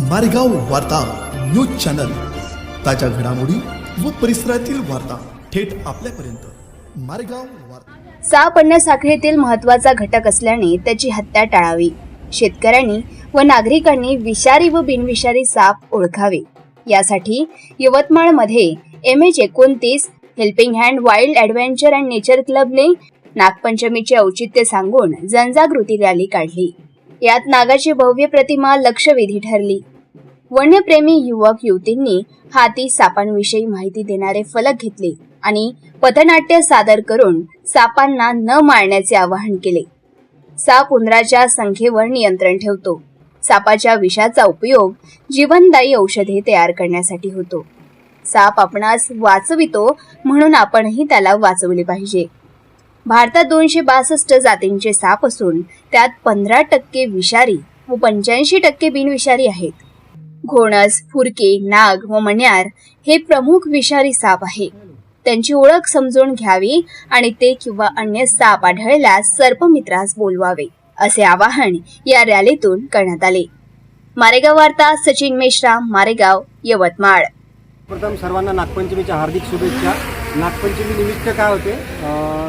मारेगाव वार्ता news channel. ताज्या घडामोडी व परिसरातील वार्ता थेट आपल्यापर्यंत. मारेगाव वार्ता. साप अन्न साखळीतील महत्त्वाचा घटक असल्याने त्याची हत्या टाळावी. शेतकऱ्यांनी व नागरिकांनी विषारी व बिनविषारी साप ओळखावे. यासाठी यवतमाळमध्ये एम एच एकोणतीस helping hand wild adventure and nature क्लबने नागपंचमीचे औचित्य सांगून जनजागृती रॅली काढली. यात नागाची भव्य प्रतिमा लक्षवेधी ठरली. वन्यप्रेमी युवक युवतींनी हाती सापांविषयी माहिती देणारे फलक घेतले आणि पथनाट्य सादर करून सापांना न मारण्याचे आवाहन केले. साप उंदराच्या संख्येवर नियंत्रण ठेवतो. सापाच्या विषाचा उपयोग जीवनदायी औषधे तयार करण्यासाठी होतो. साप आपणास वाचवितो म्हणून आपणही त्याला वाचवले पाहिजे. भारतात दोनशे बासष्ट जातींचे साप असून त्यात पंधरा टक्के विषारी व पंच्याऐंशी टक्के बिनविषारी आहेत. घोणस फुरके नाग व मण्यार हे प्रमुख विषारी साप आहे. त्यांची ओळख समजून घ्यावी आणि ते किंवा अन्य साप आढळल्यास सर्पमित्रास बोलवावे असे आवाहन या रॅलीतून करण्यात आले. मारेगाव वार्ता सचिन मेश्राम मारेगाव यवतमाळ. प्रथम सर्वांना नागपंचमीच्या हार्दिक शुभेच्छा. नागपंचमी निमित्त काय होते?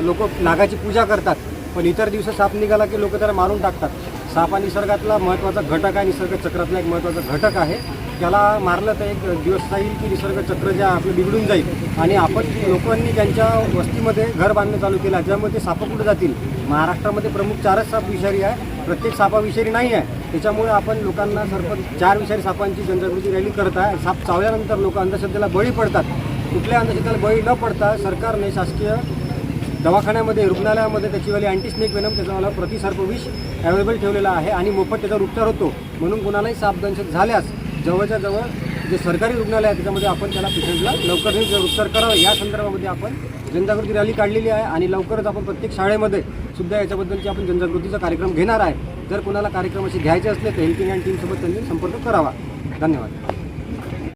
लोक नागाची पूजा करतात पण इतर दिवस साप निघाला की लोक त्याला मारून टाकतात. साप हा निसर्गातला महत्त्वाचा घटक आहे निसर्ग चक्रातला एक महत्त्वाचा घटक आहे. त्याला मारलं तर एक दिवस जाईल की निसर्ग चक्र जे आहे आपलं बिघडून जाईल. आणि आपण लोकांनी ज्यांच्या वस्तीमध्ये घर बांधणं चालू केलं ज्यामुळे ते सापं कुठं जातील? महाराष्ट्रामध्ये प्रमुख चारच साप विषारी आहे. प्रत्येक सापा विषारी नाही आहे. त्याच्यामुळे आपण लोकांना सर्व चार विषारी सापांची जनजागृती रॅली करत आहे. साप चावल्यानंतर लोक अंधश्रद्धेला बळी पडतात. कुठल्या अंधश्रद्धेला बळी न पडता सरकारने शासकीय दवाखान्यामध्ये रुग्णालयामध्ये त्याचीवाली अँटीस्नेक वेनम त्याचा प्रतिसर्प विष अवेलेबल ठेवलेला आहे आणि मोफत त्याचा उपचार होतो. म्हणून कुणालाही सापदंशक झाल्यास जवळच्या जवळ जे सरकारी रुग्णालय आहे त्याच्यामध्ये आपण त्याला पेशंटला लवकर उपचार करावा. या संदर्भामध्ये आपण जनजागृती रॅली काढलेली आहे आणि लवकरच आपण प्रत्येक शाळेमध्ये सुद्धा याच्याबद्दलची आपण जनजागृतीचा कार्यक्रम घेणार आहे. जर कुणाला कार्यक्रम असे घ्यायचे असले तर हेल्पिंग अँड टीमसोबत त्यांनी संपर्क करावा. धन्यवाद.